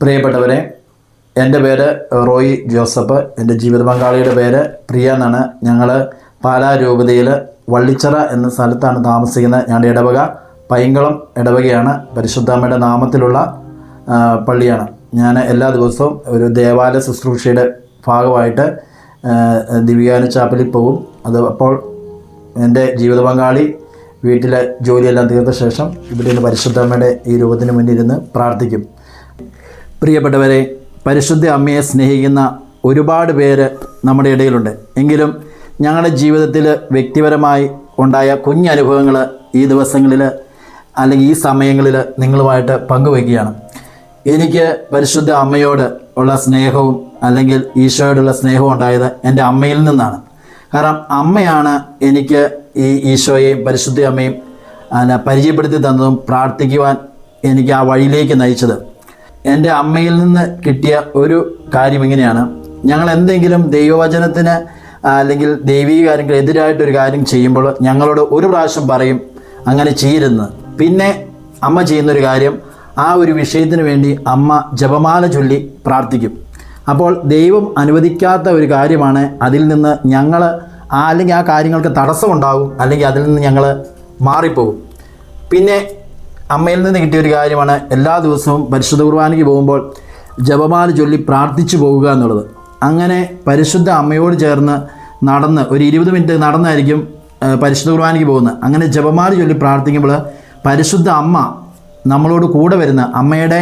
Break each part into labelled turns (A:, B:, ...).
A: പ്രിയപ്പെട്ടവരെ എന്റെ പേര് റോയി ജോസഫ്. എന്റെ ജീവിത പങ്കാളിയുടെ പേര് പ്രിയ എന്നാണ്. ഞങ്ങൾ പാലാ രൂപതയിൽ വള്ളിച്ചിറ എന്ന സ്ഥലത്താണ് താമസിക്കുന്നത് ഞങ്ങളുടെ ഇടവക. പൈങ്കളം ഇടവകയാണ്. പരിശുദ്ധാമ്മയുടെ നാമത്തിലുള്ള പള്ളിയാണ്. ഞാൻ എല്ലാ ദിവസവും ഒരു ദേവാലയ ശുശ്രൂഷയുടെ ഭാഗമായിട്ട് ദിവ്യാന ചാപ്പലിൽ പോകും. അത് അപ്പോൾ എന്റെ ജീവിത പങ്കാളി വീട്ടിലെ ജോലിയെല്ലാം തീർത്ത ശേഷം ഇവിടെ നിന്ന് പരിശുദ്ധമ്മയുടെ ഈ രൂപത്തിന് മുന്നിരുന്ന് പ്രാർത്ഥിക്കും. പ്രിയപ്പെട്ടവരെ പരിശുദ്ധ അമ്മയെ സ്നേഹിക്കുന്ന ഒരുപാട് പേര് നമ്മുടെ ഇടയിലുണ്ട്. എങ്കിലും ഞങ്ങളുടെ ജീവിതത്തിൽ വ്യക്തിപരമായി ഉണ്ടായ കുഞ്ഞനുഭവങ്ങൾ ഈ ദിവസങ്ങളിൽ അല്ലെങ്കിൽ ഈ സമയങ്ങളിൽ നിങ്ങളുമായിട്ട് പങ്കുവയ്ക്കുകയാണ്. എനിക്ക് പരിശുദ്ധ അമ്മയോട് ഉള്ള സ്നേഹവും അല്ലെങ്കിൽ ഈശോയോടുള്ള സ്നേഹവും ഉണ്ടായത് എന്റെ അമ്മയിൽ നിന്നാണ്. കാരണം അമ്മയാണ് എനിക്ക് ഈ ഈശോയെയും പരിശുദ്ധ അമ്മയും പരിചയപ്പെടുത്തി തന്നതും പ്രാർത്ഥിക്കുവാൻ എനിക്ക് ആ വഴിയിലേക്ക് നയിച്ചത്. എന്റെ അമ്മയിൽ നിന്ന് കിട്ടിയ ഒരു കാര്യം ഇങ്ങനെയാണ്. ഞങ്ങൾ എന്തെങ്കിലും ദൈവവചനത്തിന് അല്ലെങ്കിൽ ദൈവീക കാര്യങ്ങൾ എതിരായിട്ടൊരു കാര്യം ചെയ്യുമ്പോൾ ഞങ്ങളോട് ഒരു പ്രാവശ്യം പറയും അങ്ങനെ ചെയ്യരുന്ന് പിന്നെ അമ്മ ചെയ്യുന്നൊരു കാര്യം ആ ഒരു വിഷയത്തിന് വേണ്ടി അമ്മ ജപമാല ചൊല്ലി പ്രാർത്ഥിക്കും. അപ്പോൾ ദൈവം അനുവദിക്കാത്ത ഒരു കാര്യമാണ് അതിൽ നിന്ന് ഞങ്ങൾ അല്ലെങ്കിൽ ആ കാര്യങ്ങൾക്ക് തടസ്സമുണ്ടാകും അല്ലെങ്കിൽ അതിൽ നിന്ന് ഞങ്ങൾ മാറിപ്പോകും പിന്നെ അമ്മയിൽ നിന്ന് കിട്ടിയ ഒരു കാര്യമാണ് എല്ലാ ദിവസവും പരിശുദ്ധ കുർബാനയ്ക്ക് പോകുമ്പോൾ ജപമാല ചൊല്ലി പ്രാർത്ഥിച്ചു പോകുക എന്നുള്ളത്. അങ്ങനെ പരിശുദ്ധ അമ്മയോട് ചേർന്ന് നടന്ന് ഒരു ഇരുപത് മിനിറ്റ് നടന്നായിരിക്കും പരിശുദ്ധ കുർബാനയ്ക്ക് പോകുന്നത്. അങ്ങനെ ജപമാല ചൊല്ലി പ്രാർത്ഥിക്കുമ്പോൾ പരിശുദ്ധ അമ്മ നമ്മളോട് കൂടെ വരുന്ന അമ്മയുടെ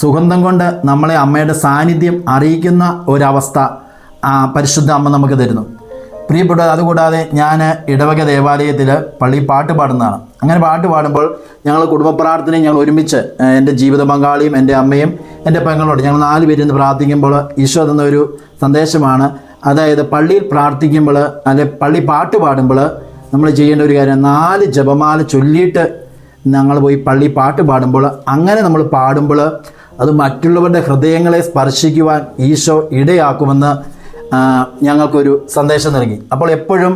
A: സുഗന്ധം കൊണ്ട് നമ്മളെ അമ്മയുടെ സാന്നിധ്യം അറിയിക്കുന്ന ഒരവസ്ഥ പരിശുദ്ധ അമ്മ നമുക്ക് തരുന്നു. പ്രിയപ്പെട്ട അതുകൂടാതെ ഞാൻ ഇടവക ദേവാലയത്തിൽ പള്ളി പാട്ട് പാടുന്നതാണ്. അങ്ങനെ പാട്ട് പാടുമ്പോൾ ഞങ്ങൾ കുടുംബ പ്രാർത്ഥനയും ഞങ്ങൾ ഒരുമിച്ച് എന്റെ ജീവിത പങ്കാളിയും എന്റെ അമ്മയും എന്റെ പെങ്ങളോട് ഞങ്ങൾ നാല് പേര് ഇന്ന് പ്രാർത്ഥിക്കുമ്പോൾ ഈശോ തന്ന ഒരു സന്ദേശമാണ്. അതായത് പള്ളിയിൽ പ്രാർത്ഥിക്കുമ്പോൾ അല്ലെ പള്ളി പാട്ട് പാടുമ്പോൾ നമ്മൾ ചെയ്യേണ്ട ഒരു കാര്യം നാല് ജപമാല ചൊല്ലിയിട്ട് ഞങ്ങൾ പോയി പള്ളി പാട്ട് പാടുമ്പോൾ അങ്ങനെ നമ്മൾ പാടുമ്പോൾ അത് മറ്റുള്ളവരുടെ ഹൃദയങ്ങളെ സ്പർശിക്കുവാൻ ഈശോ ഇടയാക്കുമെന്ന് ഞങ്ങൾക്കൊരു സന്ദേശം നൽകി. അപ്പോൾ എപ്പോഴും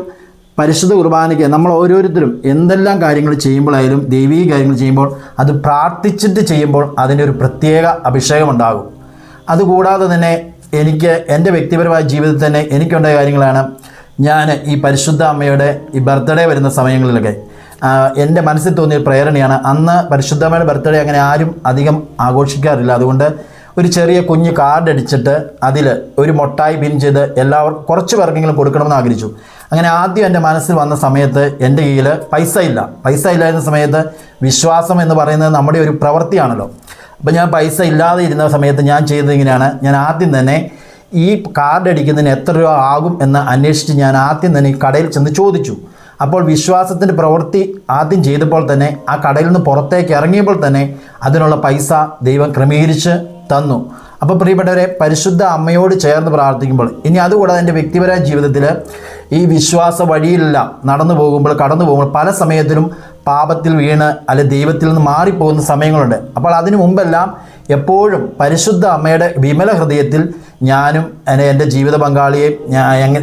A: പരിശുദ്ധ കുർബാനയ്ക്ക് നമ്മൾ ഓരോരുത്തരും എന്തെല്ലാം കാര്യങ്ങൾ ചെയ്യുമ്പോഴായാലും ദൈവീ കാര്യങ്ങൾ ചെയ്യുമ്പോൾ അത് പ്രാർത്ഥിച്ചിട്ട് ചെയ്യുമ്പോൾ അതിന്റെ ഒരു പ്രത്യേക അഭിഷേകം ഉണ്ടാകും. അതുകൂടാതെ തന്നെ എനിക്ക് എന്റെ വ്യക്തിപരമായ ജീവിതത്തിൽ തന്നെ എനിക്കുണ്ടായ കാര്യങ്ങളാണ് ഞാൻ ഈ പരിശുദ്ധ അമ്മയുടെ ഈ ബർത്ത്ഡേ വരുന്ന സമയങ്ങളിലൊക്കെ. എന്റെ മനസ്സിൽ തോന്നിയ പ്രേരണയാണ് അന്ന് പരിശുദ്ധമ്മയുടെ ബർത്ത്ഡേ അങ്ങനെ ആരും അധികം ആഘോഷിക്കാറില്ല. അതുകൊണ്ട് ഒരു ചെറിയ കുഞ്ഞ് കാർഡ് അടിച്ചിട്ട് അതിൽ ഒരു മൊട്ടായി പിൻ ചെയ്ത് എല്ലാവർക്കും കുറച്ച് പേർക്കെങ്കിലും കൊടുക്കണമെന്ന് ആഗ്രഹിച്ചു. അങ്ങനെ ആദ്യം എന്റെ മനസ്സിൽ വന്ന സമയത്ത് എന്റെ കയ്യിൽ പൈസ ഇല്ല. പൈസ ഇല്ലായിരുന്ന സമയത്ത് വിശ്വാസം എന്ന് പറയുന്നത് നമ്മുടെ ഒരു പ്രവൃത്തിയാണല്ലോ. അപ്പോൾ ഞാൻ പൈസ ഇല്ലാതെ ഇരുന്ന സമയത്ത് ഞാൻ ചെയ്തത് ഇങ്ങനെയാണ്. ഞാൻ ആദ്യം തന്നെ ഈ കാർഡ് അടിക്കുന്നതിന് എത്ര രൂപ ആകും എന്ന് അന്വേഷിച്ച് ഞാൻ ആദ്യം തന്നെ കടയിൽ ചെന്ന് ചോദിച്ചു. അപ്പോൾ വിശ്വാസത്തിന്റെ പ്രവൃത്തി ആദ്യം ചെയ്തപ്പോൾ തന്നെ ആ കടയിൽ നിന്ന് പുറത്തേക്ക് ഇറങ്ങിയപ്പോൾ തന്നെ അതിനുള്ള പൈസ ദൈവം ക്രമീകരിച്ച് തന്നു. അപ്പോൾ പ്രിയപ്പെട്ടവരെ പരിശുദ്ധ അമ്മയോട് ചേർന്ന് പ്രാർത്ഥിക്കുമ്പോൾ ഇനി അതുകൂടാതെ എന്റെ വ്യക്തിപരമായ ജീവിതത്തിൽ ഈ വിശ്വാസ വഴിയിലെല്ലാം നടന്നു പോകുമ്പോൾ കടന്നു പോകുമ്പോൾ പല സമയത്തിലും പാപത്തിൽ വീണ് അല്ലെ ദൈവത്തിൽ നിന്ന് മാറിപ്പോകുന്ന സമയങ്ങളുണ്ട്. അപ്പോൾ അതിനു മുമ്പെല്ലാം എപ്പോഴും പരിശുദ്ധ അമ്മയുടെ വിമല ഹൃദയത്തിൽ ഞാനും എന്റെ ജീവിത പങ്കാളിയെയും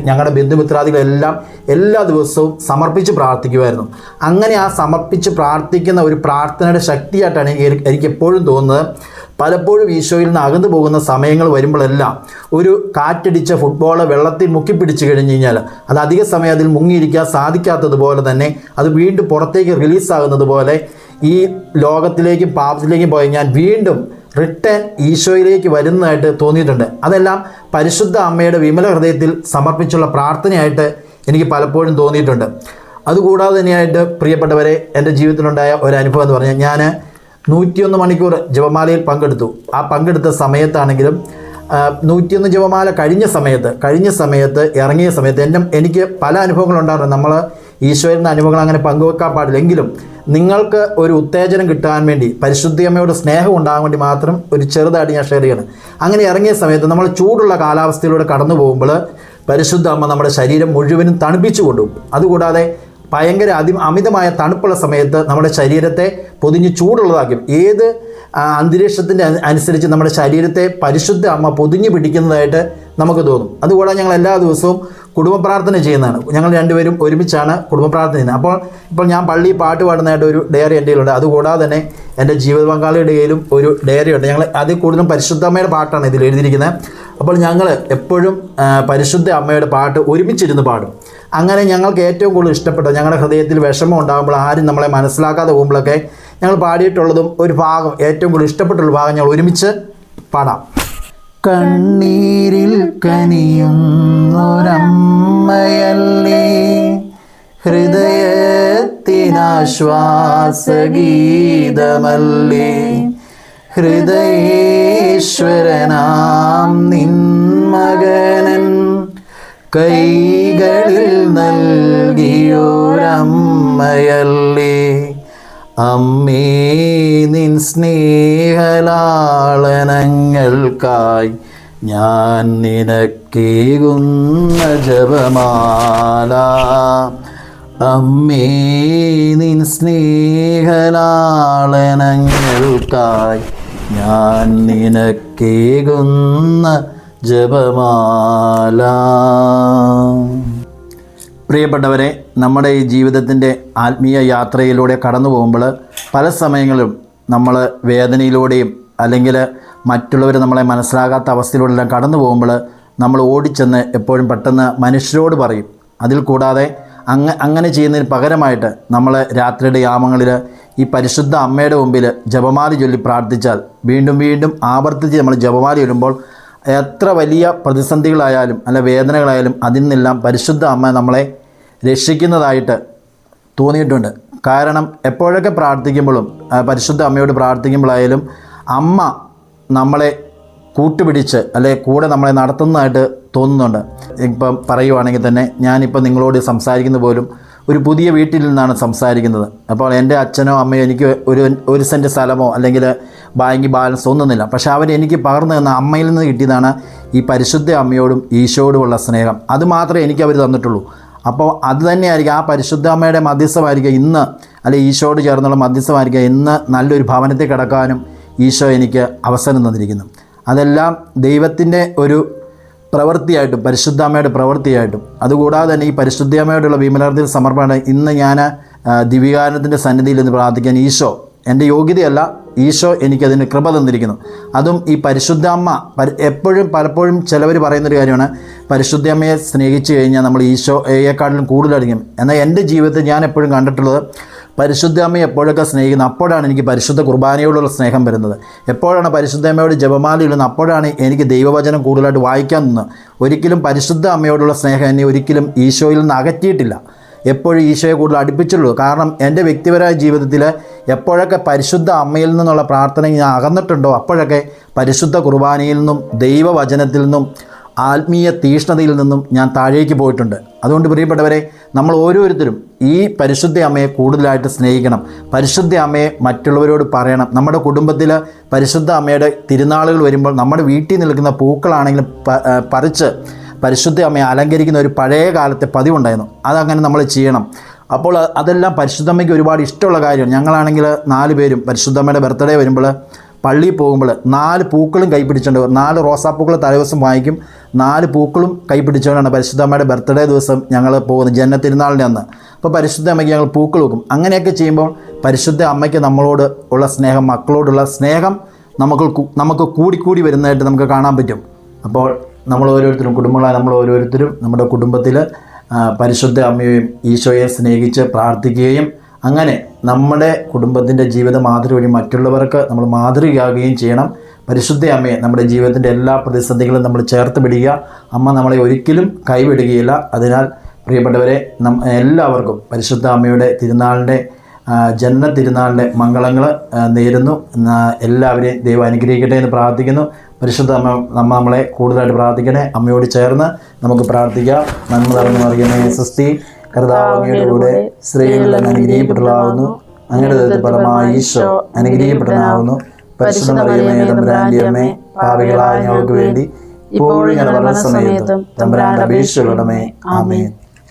A: ഞങ്ങളുടെ ബന്ധുമിത്രാദികളെല്ലാം എല്ലാ ദിവസവും സമർപ്പിച്ച് പ്രാർത്ഥിക്കുമായിരുന്നു. അങ്ങനെ ആ സമർപ്പിച്ച് പ്രാർത്ഥിക്കുന്ന ഒരു പ്രാർത്ഥനയുടെ ശക്തിയായിട്ടാണ് എനിക്ക് എപ്പോഴും തോന്നുന്നത്. പലപ്പോഴും ഈശോയിൽ നിന്ന് അകന്നു പോകുന്ന സമയങ്ങൾ വരുമ്പോഴെല്ലാം ഒരു കാറ്റടിച്ച ഫുട്ബോൾ വെള്ളത്തിൽ മുക്കിപ്പിടിച്ച് കഴിഞ്ഞ് കഴിഞ്ഞാൽ അത് അധിക സമയം അതിൽ മുങ്ങിയിരിക്കാൻ സാധിക്കാത്തതുപോലെ തന്നെ അത് വീണ്ടും പുറത്തേക്ക് റിലീസാകുന്നത് പോലെ ഈ ലോകത്തിലേക്കും പാപത്തിലേക്കും പോയി ഞാൻ വീണ്ടും റിട്ടേൺ ഈശോയിലേക്ക് വരുന്നതായിട്ട് തോന്നിയിട്ടുണ്ട്. അതെല്ലാം പരിശുദ്ധ അമ്മയുടെ വിമല ഹൃദയത്തിൽ സമർപ്പിച്ചുള്ള പ്രാർത്ഥനയായിട്ട് എനിക്ക് പലപ്പോഴും തോന്നിയിട്ടുണ്ട്. അതുകൂടാതെ തന്നെയായിട്ട് പ്രിയപ്പെട്ടവരെ എന്റെ ജീവിതത്തിലുണ്ടായ ഒരു അനുഭവം എന്ന് പറഞ്ഞാൽ ഞാൻ നൂറ്റിയൊന്ന് മണിക്കൂർ ജപമാലയിൽ പങ്കെടുത്തു. ആ പങ്കെടുത്ത സമയത്താണെങ്കിലും നൂറ്റിയൊന്ന് ജപമാല കഴിഞ്ഞ സമയത്ത് കഴിഞ്ഞ സമയത്ത് ഇറങ്ങിയ സമയത്ത് എന്റെ എനിക്ക് പല അനുഭവങ്ങളുണ്ടായിരുന്നു നമ്മൾ ഈശ്വരന്റെ അനുഭവങ്ങൾ അങ്ങനെ പങ്കുവെക്കാൻ പാടില്ല. എങ്കിലും നിങ്ങൾക്ക് ഒരു ഉത്തേജനം കിട്ടാൻ വേണ്ടി പരിശുദ്ധിയമ്മയോട് സ്നേഹം ഉണ്ടാകാൻ വേണ്ടി മാത്രം ഒരു ചെറുതായിട്ട് ഞാൻ ഷെയർ ചെയ്യണം. അങ്ങനെ ഇറങ്ങിയ സമയത്ത് നമ്മൾ ചൂടുള്ള കാലാവസ്ഥയിലൂടെ കടന്നു പോകുമ്പോൾ പരിശുദ്ധ അമ്മ നമ്മുടെ ശരീരം മുഴുവനും തണുപ്പിച്ചു കൊണ്ടുപോകും. അതുകൂടാതെ ഭയങ്കര അതി അമിതമായ തണുപ്പുള്ള സമയത്ത് നമ്മുടെ ശരീരത്തെ പൊതിഞ്ഞ് ചൂടുള്ളതാക്കും. ഏത് അന്തരീക്ഷത്തിന്റെ അനുസരിച്ച് നമ്മുടെ ശരീരത്തെ പരിശുദ്ധ അമ്മ പൊതിഞ്ഞു പിടിക്കുന്നതായിട്ട് നമുക്ക് തോന്നും. അതുകൂടാതെ ഞങ്ങൾ എല്ലാ ദിവസവും കുടുംബ പ്രാർത്ഥന ചെയ്യുന്നതാണ്. ഞങ്ങൾ രണ്ടുപേരും ഒരുമിച്ചാണ് കുടുംബ പ്രാർത്ഥന ചെയ്യുന്നത്. അപ്പോൾ ഇപ്പോൾ ഞാൻ പള്ളി പാട്ട് പാടുന്നതായിട്ട് ഒരു ഡയറി എന്റെ കയ്യിലുണ്ട്. അതുകൂടാതെ തന്നെ എന്റെ ജീവിത പങ്കാളിയുടെ കയ്യിലും ഒരു ഡയറി ഉണ്ട്. ഞങ്ങൾ അതിൽ കൂടുതലും പരിശുദ്ധമ്മയുടെ പാട്ടാണ് ഇതിൽ എഴുതിയിരിക്കുന്നത്. അപ്പോൾ ഞങ്ങൾ എപ്പോഴും പരിശുദ്ധ അമ്മയുടെ പാട്ട് ഒരുമിച്ചിരുന്ന് പാടും. അങ്ങനെ ഞങ്ങൾക്ക് ഏറ്റവും കൂടുതൽ ഇഷ്ടപ്പെട്ട ഞങ്ങളുടെ ഹൃദയത്തിൽ വിഷമം ഉണ്ടാകുമ്പോൾ ആരും നമ്മളെ മനസ്സിലാക്കാതെ പോകുമ്പോഴൊക്കെ ഞങ്ങൾ പാടിയിട്ടുള്ളതും ഒരു ഭാഗം ഏറ്റവും കൂടുതൽ ഇഷ്ടപ്പെട്ടുള്ള ഭാഗം ഞങ്ങൾ ഒരുമിച്ച് പാടാം. കണ്ണീരിൽ കനിയുന്നൊരമ്മയല്ലേ ഹൃദയത്തിനാശ്വാസഗീതമല്ലേ ഹൃദയേശ്വരനാം നിൻ മകനൻ കൈകളിൽ നൽകിയോരമ്മയല്ലേ. അമ്മേ നിൻ സ്നേഹലാളനങ്ങൾക്കായി ഞാൻ നിനക്കേകുന്ന ജപമാല. അമ്മേ നിൻ സ്നേഹലാളനങ്ങൾക്കായി ഞാൻ നിനക്കേകുന്ന ജപമാല. പ്രിയപ്പെട്ടവരെ നമ്മുടെ ഈ ജീവിതത്തിന്റെ ആത്മീയ യാത്രയിലൂടെ കടന്നു പോകുമ്പോൾ പല സമയങ്ങളിലും നമ്മൾ വേദനയിലൂടെയും അല്ലെങ്കിൽ മറ്റുള്ളവർ നമ്മളെ മനസ്സിലാകാത്ത അവസ്ഥയിലൂടെല്ലാം കടന്നു പോകുമ്പോൾ നമ്മൾ ഓടിച്ചെന്ന് എപ്പോഴും പെട്ടെന്ന് മനുഷ്യരോട് പറയും. അതിൽ കൂടാതെ അങ്ങ അങ്ങനെ ചെയ്യുന്നതിന് പകരമായിട്ട് നമ്മൾ രാത്രിയുടെ യാമങ്ങളിൽ ഈ പരിശുദ്ധ അമ്മയുടെ മുമ്പിൽ ജപമാല ചൊല്ലി പ്രാർത്ഥിച്ചാൽ വീണ്ടും വീണ്ടും ആവർത്തിച്ച് നമ്മൾ ജപമാല ചൊല്ലുമ്പോൾ എത്ര വലിയ പ്രതിസന്ധികളായാലും അല്ല വേദനകളായാലും അതിൽ നിന്നെല്ലാം പരിശുദ്ധ അമ്മ നമ്മളെ രക്ഷിക്കുന്നതായിട്ട് തോന്നിയിട്ടുണ്ട്. കാരണം എപ്പോഴൊക്കെ പ്രാർത്ഥിക്കുമ്പോഴും പരിശുദ്ധ അമ്മയോട് പ്രാർത്ഥിക്കുമ്പോഴായാലും അമ്മ നമ്മളെ കൂട്ടുപിടിച്ച് അല്ലെ കൂടെ നമ്മളെ നടത്തുന്നതായിട്ട് തോന്നുന്നുണ്ട്. ഇപ്പം പറയുവാണെങ്കിൽ തന്നെ ഞാനിപ്പോൾ നിങ്ങളോട് സംസാരിക്കുന്ന പോലും ഒരു പുതിയ വീട്ടിൽ നിന്നാണ് സംസാരിക്കുന്നത്. അപ്പോൾ എന്റെ അച്ഛനോ അമ്മയോ എനിക്ക് ഒരു ഒരു സെന്റ് സ്ഥലമോ അല്ലെങ്കിൽ ബാങ്ക് ബാലൻസ് ഒന്നുമില്ല പക്ഷേ അവർ എനിക്ക് പകർന്നു തന്ന അമ്മയിൽ നിന്ന് കിട്ടിയതാണ് ഈ പരിശുദ്ധ അമ്മയോടും ഈശോയോടുമുള്ള സ്നേഹം. അത് മാത്രമേ എനിക്ക് അവർ തന്നിട്ടുള്ളൂ. അപ്പോൾ അത് തന്നെയായിരിക്കും ആ പരിശുദ്ധ അമ്മയുടെ മധ്യസ്ഥമായിരിക്കും ഇന്ന് അല്ലെ ഈശോയോട് ചേർന്നുള്ള മധ്യസ്ഥമായിരിക്കും ഇന്ന് നല്ലൊരു ഭവനത്തിൽ കിടക്കാനും ഈശോ എനിക്ക് അവസരം തന്നിരിക്കുന്നു. അതെല്ലാം ദൈവത്തിന്റെ ഒരു പ്രവൃത്തിയായിട്ടും പരിശുദ്ധാമ്മയുടെ പ്രവൃത്തിയായിട്ടും. അതുകൂടാതെ തന്നെ ഈ പരിശുദ്ധാമ്മയോടുള്ള വിമലാർത്ഥി സമർപ്പണം ഇന്ന് ഞാൻ ദിവ്യകാരണത്തിന്റെ സന്നിധിയിൽ നിന്ന് പ്രാർത്ഥിക്കാൻ ഈശോ എന്റെ യോഗ്യതയല്ല ഈശോ എനിക്കതിന് കൃപ തന്നിരിക്കുന്നു. അതും ഈ പരിശുദ്ധാമ്മ പരി എപ്പോഴും പലപ്പോഴും ചിലവർ പറയുന്നൊരു കാര്യമാണ് പരിശുദ്ധാമ്മയെ സ്നേഹിച്ചു കഴിഞ്ഞാൽ നമ്മൾ ഈശോയെക്കാട്ടിലും കൂടുതലായിരിക്കും. എന്നാൽ എന്റെ ജീവിതത്തിൽ ഞാൻ എപ്പോഴും കണ്ടിട്ടുള്ളത് പരിശുദ്ധാമ്മയെ എപ്പോഴൊക്കെ സ്നേഹിക്കുന്നത് അപ്പോഴാണ് എനിക്ക് പരിശുദ്ധ കുർബാനയോടുള്ള സ്നേഹം വരുന്നത്. എപ്പോഴാണ് പരിശുദ്ധമ്മയോട് ജപമാല ഇടുന്നത് അപ്പോഴാണ് എനിക്ക് ദൈവവചനം കൂടുതലായിട്ട് വായിക്കാൻ നിന്ന് ഒരിക്കലും പരിശുദ്ധ അമ്മയോടുള്ള സ്നേഹം എന്നെ ഒരിക്കലും ഈശോയിൽ നിന്ന് അകറ്റിയിട്ടില്ല. എപ്പോഴും ഈശോയെ കൂടുതൽ അടുപ്പിച്ചുള്ളൂ കാരണം എന്റെ വ്യക്തിപരമായ ജീവിതത്തിൽ എപ്പോഴൊക്കെ പരിശുദ്ധ അമ്മയിൽ നിന്നുള്ള പ്രാർത്ഥന ഞാൻ അകന്നിട്ടുണ്ടോ അപ്പോഴൊക്കെ പരിശുദ്ധ കുർബാനയിൽ നിന്നും ദൈവവചനത്തിൽ നിന്നും ആത്മീയ തീഷ്ണതയിൽ നിന്നും ഞാൻ താഴേക്ക് പോയിട്ടുണ്ട്. അതുകൊണ്ട് പ്രിയപ്പെട്ടവരെ നമ്മൾ ഓരോരുത്തരും ഈ പരിശുദ്ധ അമ്മയെ കൂടുതലായിട്ട് സ്നേഹിക്കണം. പരിശുദ്ധ അമ്മയെ മറ്റുള്ളവരോട് പറയണം. നമ്മുടെ കുടുംബത്തിൽ പരിശുദ്ധ അമ്മയുടെ തിരുനാളുകൾ വരുമ്പോൾ നമ്മുടെ വീട്ടിൽ നിൽക്കുന്ന പൂക്കളാണെങ്കിലും പറിച്ച് പരിശുദ്ധ അമ്മയെ അലങ്കരിക്കുന്ന ഒരു പഴയ കാലത്തെ പതിവുണ്ടായിരുന്നു. അതങ്ങനെ നമ്മൾ ചെയ്യണം. അപ്പോൾ അതെല്ലാം പരിശുദ്ധമ്മയ്ക്ക് ഒരുപാട് ഇഷ്ടമുള്ള കാര്യമാണ്. ഞങ്ങളാണെങ്കിൽ നാല് പേരും പരിശുദ്ധമ്മയുടെ ബർത്ത്ഡേ വരുമ്പോൾ പള്ളിയിൽ പോകുമ്പോൾ നാല് പൂക്കളും കൈപ്പിടിച്ചുകൊണ്ട് പോകും. നാല് റോസാപ്പൂക്കൾ തലേദിവസം വാങ്ങിക്കും. നാല് പൂക്കളും കൈപ്പിടിച്ചുകൊണ്ടാണ് പരിശുദ്ധമ്മയുടെ ബർത്ത്ഡേ ദിവസം ഞങ്ങൾ പോകുന്നത് ജന്മ തിരുനാളിന്റെ അന്ന്. അപ്പോൾ പരിശുദ്ധ അമ്മയ്ക്ക് ഞങ്ങൾ പൂക്കൾ വെക്കും. അങ്ങനെയൊക്കെ ചെയ്യുമ്പോൾ പരിശുദ്ധ അമ്മയ്ക്ക് നമ്മളോട് ഉള്ള സ്നേഹം മക്കളോടുള്ള സ്നേഹം നമുക്ക് നമുക്ക് കൂടിക്കൂടി വരുന്നതായിട്ട് നമുക്ക് കാണാൻ പറ്റും. അപ്പോൾ നമ്മൾ ഓരോരുത്തരും കുടുംബങ്ങളായ നമ്മൾ ഓരോരുത്തരും നമ്മുടെ കുടുംബത്തിൽ പരിശുദ്ധ അമ്മയെയും ഈശോയെ സ്നേഹിച്ച് പ്രാർത്ഥിക്കുകയും അങ്ങനെ നമ്മുടെ കുടുംബത്തിന്റെ ജീവിത മാതൃക വഴി മറ്റുള്ളവർക്ക് നമ്മൾ മാതൃകയാകുകയും ചെയ്യണം. പരിശുദ്ധ അമ്മയെ നമ്മുടെ ജീവിതത്തിന്റെ എല്ലാ പ്രതിസന്ധികളും നമ്മൾ ചേർത്ത് പിടിക്കുക. അമ്മ നമ്മളെ ഒരിക്കലും കൈവിടുകയില്ല. അതിനാൽ പ്രിയപ്പെട്ടവരെ നം എല്ലാവർക്കും പരിശുദ്ധ അമ്മയുടെ തിരുനാളിന്റെ ജന്മ തിരുനാളിന്റെ മംഗളങ്ങൾ നേരുന്നു. എല്ലാവരെയും ദൈവം അനുഗ്രഹിക്കട്ടെ എന്ന് പ്രാർത്ഥിക്കുന്നു. പരിശുദ്ധ അമ്മ നമ്മ നമ്മളെ കൂടുതലായിട്ട് പ്രാർത്ഥിക്കണേ. അമ്മയോട് ചേർന്ന് നമുക്ക് പ്രാർത്ഥിക്കാം. നന്മ നിറഞ്ഞു മറിയമേ സൃഷ്ടി കർത്താവ് അങ്ങയുടെ കൂടെ സ്ത്രീകളിൽ അനുഗ്രഹിക്കപ്പെട്ടതാവുന്നു അങ്ങയുടെ ഫലമായി ഈശോ അനുഗ്രഹിക്കപ്പെട്ടനാവുന്നു പരിശുദ്ധ മറിയമേ തമ്പുരാന്റെ അമ്മേ പാപികളായ ഞങ്ങൾക്ക് വേണ്ടി ഇപ്പോഴും ഞങ്ങളുടെ മരണ സമയത്തും തമ്പുരാന്റെ അപേക്ഷകളുടമേ ആമേൻ.